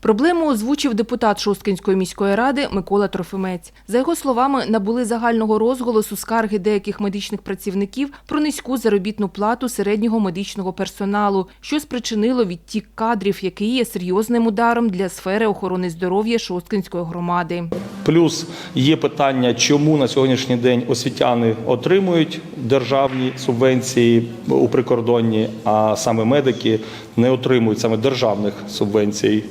Проблему озвучив депутат Шосткинської міської ради Микола Трофимець. За його словами, набули загального розголосу скарги деяких медичних працівників про низьку заробітну плату середнього медичного персоналу, що спричинило відтік кадрів, який є серйозним ударом для сфери охорони здоров'я Шосткинської громади. Плюс є питання, чому на сьогоднішній день освітяни отримують державні субвенції у прикордонні, а саме медики не отримують саме державних субвенцій.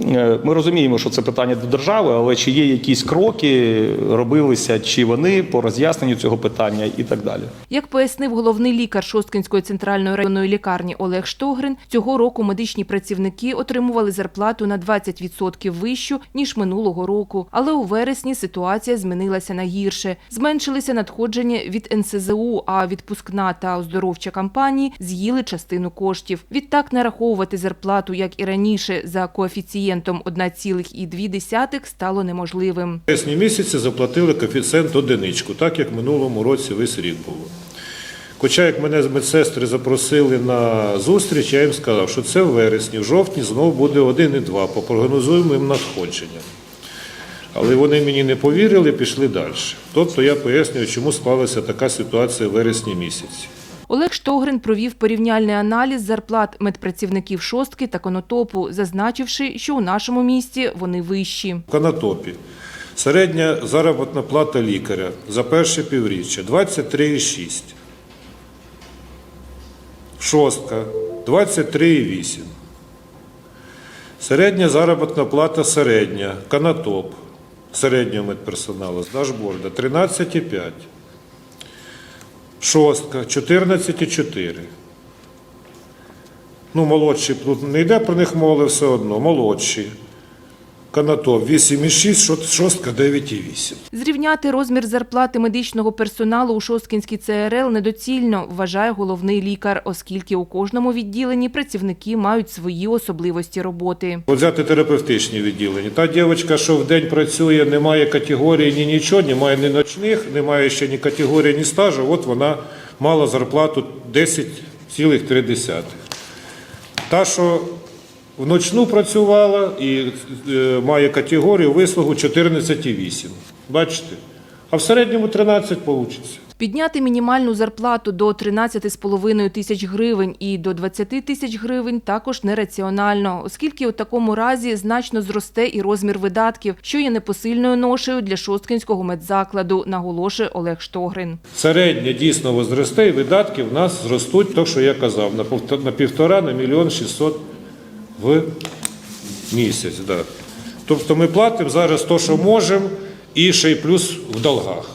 Е, Ми розуміємо, що це питання до держави, але чи є якісь кроки робилися, чи вони по роз'ясненню цього питання і так далі. Як пояснив головний лікар Шосткинської центральної районної лікарні Олег Штогрин, цього року медичні працівники отримували зарплату на 20% вищу, ніж минулого року. Але у вересні ситуація змінилася на гірше. Зменшилися надходження від НСЗУ, а відпускна та оздоровча кампанії з'їли частину коштів. Відтак нараховувати зарплату, як і раніше, за коефіцієнтом 1,2 стало неможливим. В вересні місяці заплатили коефіцієнт одиничку, так як в минулому році весь рік було. Хоча, як мене медсестри запросили на зустріч, я їм сказав, що це в вересні, в жовтні знову буде 1,2 по прогнозуємим надходженням. Але вони мені не повірили, пішли далі. Тобто я пояснюю, чому склалася така ситуація в вересні місяці. Олег Штогрин провів порівняльний аналіз зарплат медпрацівників шостки та конотопу, зазначивши, що у нашому місті вони вищі. В Канатопі середня заробітна плата лікаря за перше півріччя 23,6. Шостка 23,8. Середня заробітна плата середня, канатоп середнього медперсоналу з дашборда 13,5. Шостка 14,4. Ну, молодші, тут не йде про них мови все одно, молодші. Канатоп 8,6, шостка 9,8. Зрівняти розмір зарплати медичного персоналу у Шосткінській ЦРЛ недоцільно, вважає головний лікар, оскільки у кожному відділенні працівники мають свої особливості роботи. От взяти терапевтичні відділення. Та дівчинка, що в день працює, немає категорії, ні нічого, немає ні ночних, немає ще ні категорії, ні стажу, от вона мала зарплату 10,3. Та, що в ночну працювала і е, має категорію вислугу 14,8. Бачите? А в середньому 13 вийде. Підняти мінімальну зарплату до 13,5 тисяч гривень і до 20 тисяч гривень також нераціонально, оскільки у такому разі значно зросте і розмір видатків, що є непосильною ношею для Шосткінського медзакладу, наголошує Олег Штогрин. Середня дійсно возросте, і видатки в нас зростуть, то, що я казав, на півтора, на мільйон шістсот в місяць. Да. Тобто ми платимо зараз то, що можемо, і ще й плюс в долгах.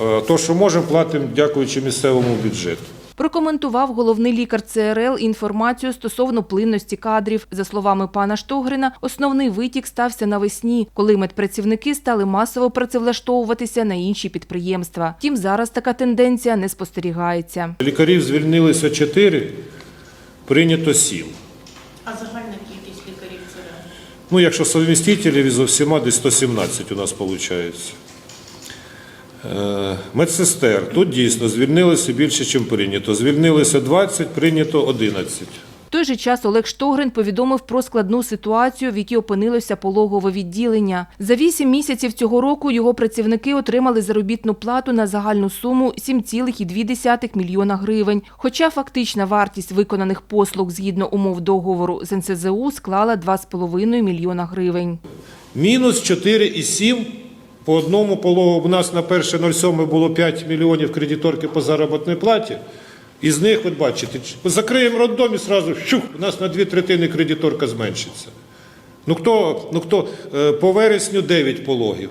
Е, То, що можемо, платимо дякуючи місцевому бюджету. Прокоментував головний лікар ЦРЛ інформацію стосовно плинності кадрів. За словами пана Штогрина, основний витік стався навесні, коли медпрацівники стали масово працевлаштовуватися на інші підприємства. Втім, зараз така тенденція не спостерігається. Лікарів звільнилися 4, прийнято 7. А загальна кількість лікарів це Ну, якщо совмістителів зо всіма, десь 117 у нас виходить. Е, Медсестер. Тут дійсно звільнилися більше, ніж прийнято. Звільнилося 20, прийнято 11. Той же час Олег Штогрин повідомив про складну ситуацію, в якій опинилося пологове відділення. За вісім місяців цього року його працівники отримали заробітну плату на загальну суму 7,2 мільйона гривень. Хоча фактична вартість виконаних послуг згідно умов договору з НСЗУ склала 2,5 мільйона гривень. Мінус 4,7 по одному пологу. У нас на 1.07 було 5 мільйонів кредиторки по заробітній платі. Із них, от бачите, закриємо роддом і сразу щух, у нас на дві третини кредиторка зменшиться. Ну хто, ну хто, е, по вересню 9 пологів.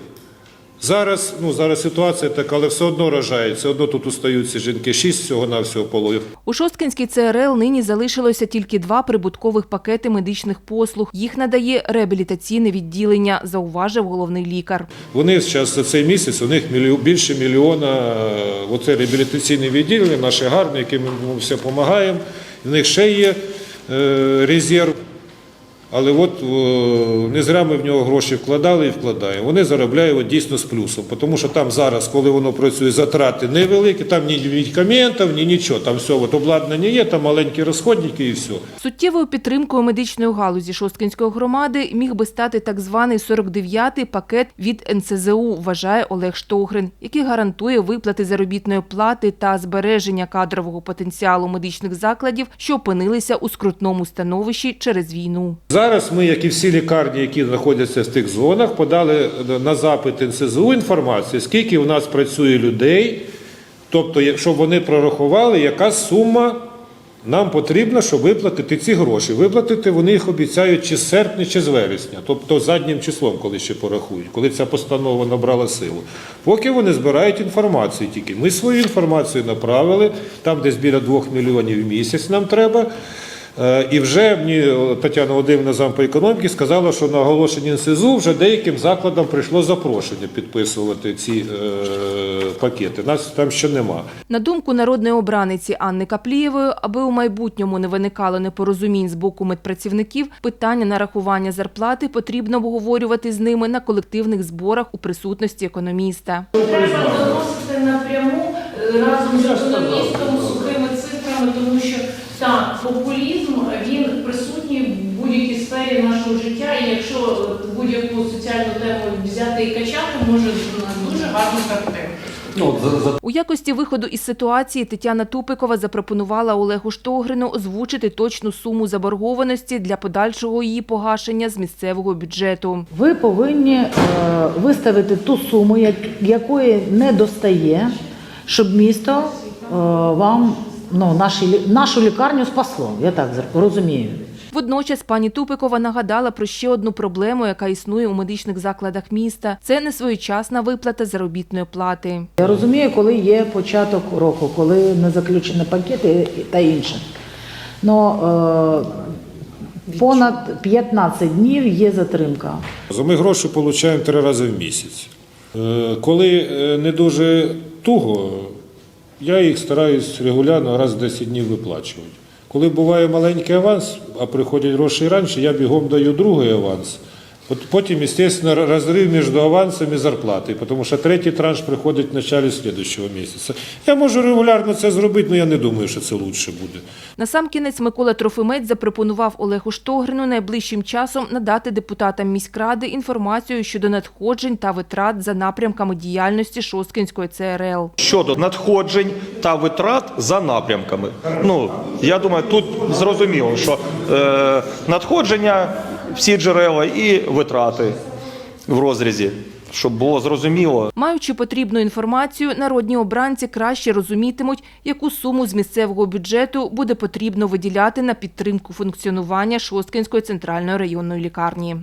Зараз, ну, зараз ситуація така, але все одно рожають, все одно тут устаються жінки, 6 всього-навсього пологів. У Шосткинській ЦРЛ нині залишилося тільки два прибуткових пакети медичних послуг. Їх надає реабілітаційне відділення, зауважив головний лікар. Вони зараз за цей місяць, у них більше мільйона, е, оце реабілітаційне відділення, наше гарне, яким ми все допомагаємо. В них ще є е, резерв. Але от не зря ми в нього гроші вкладали і вкладаємо. Вони заробляють дійсно з плюсом, тому що там зараз, коли воно працює, затрати невеликі, там ні медикаментів, ні нічого. Там все, от обладнання є, там маленькі розходники і все. Суттєвою підтримкою медичної галузі Шосткинської громади міг би стати так званий 49-й пакет від НСЗУ, вважає Олег Штогрин, який гарантує виплати заробітної плати та збереження кадрового потенціалу медичних закладів, що опинилися у скрутному становищі через війну. Зараз ми, як і всі лікарні, які знаходяться в тих зонах, подали на запит НСЗУ інформацію, скільки у нас працює людей, тобто, якщо вони прорахували, яка сума нам потрібна, щоб виплатити ці гроші. Виплатити вони їх обіцяють чи з серпня, чи з вересня, тобто заднім числом, коли ще порахують, коли ця постанова набрала силу. Поки вони збирають інформацію тільки. Ми свою інформацію направили, там десь біля 2 мільйонів в місяць нам треба. Е, І вже мені е, Тетяна Володимирівна зам по економіці сказала, що на оголошенні НСЗУ вже деяким закладам прийшло запрошення підписувати ці е, пакети. Нас там ще нема. На думку народної обраниці Анни Каплієвої, аби у майбутньому не виникало непорозумінь з боку медпрацівників, питання нарахування зарплати потрібно обговорювати з ними на колективних зборах у присутності економіста. Треба доносити напряму разом з економістом, сухими цифрами, тому що так, популізм він присутній в будь-якій сфері нашого життя, і якщо е, будь-яку тему взяти і качати, може дуже гарну картину. У якості виходу із ситуації Тетяна Тупикова запропонувала Олегу Штогрину озвучити точну суму заборгованості для подальшого її погашення з місцевого бюджету. Ви повинні е, виставити ту суму, як- якої не достає, щоб місто е, вам ну, наші, лі- нашу лікарню спасло. Я так розумію. Водночас пані Тупикова нагадала про ще одну проблему, яка існує у медичних закладах міста. Це несвоєчасна виплата заробітної плати. Я розумію, коли є початок року, коли не заключені пакети та інше. Но е, понад 15 днів є затримка. Ми гроші отримуємо три рази в місяць. Е, Коли е, не дуже туго, я їх стараюсь регулярно раз в 10 днів виплачувати. Коли буває маленький аванс, а приходять гроші раніше, я бігом даю другий аванс. От потім, звісно, розрив між авансом і зарплатою, тому що третій транш приходить в началі слідчого місяця. Я можу регулярно це зробити, але я не думаю, що це краще буде. Насамкінець Микола Трофимець запропонував Олегу Штогрину найближчим часом надати депутатам міськради інформацію щодо надходжень та витрат за напрямками діяльності Шосткинської ЦРЛ. Щодо надходжень та витрат за напрямками. Ну, я думаю, тут зрозуміло, що е, надходження, всі джерела і витрати в розрізі, щоб було зрозуміло. Маючи потрібну інформацію, народні обранці краще розумітимуть, яку суму з місцевого бюджету буде потрібно виділяти на підтримку функціонування Шосткинської центральної районної лікарні.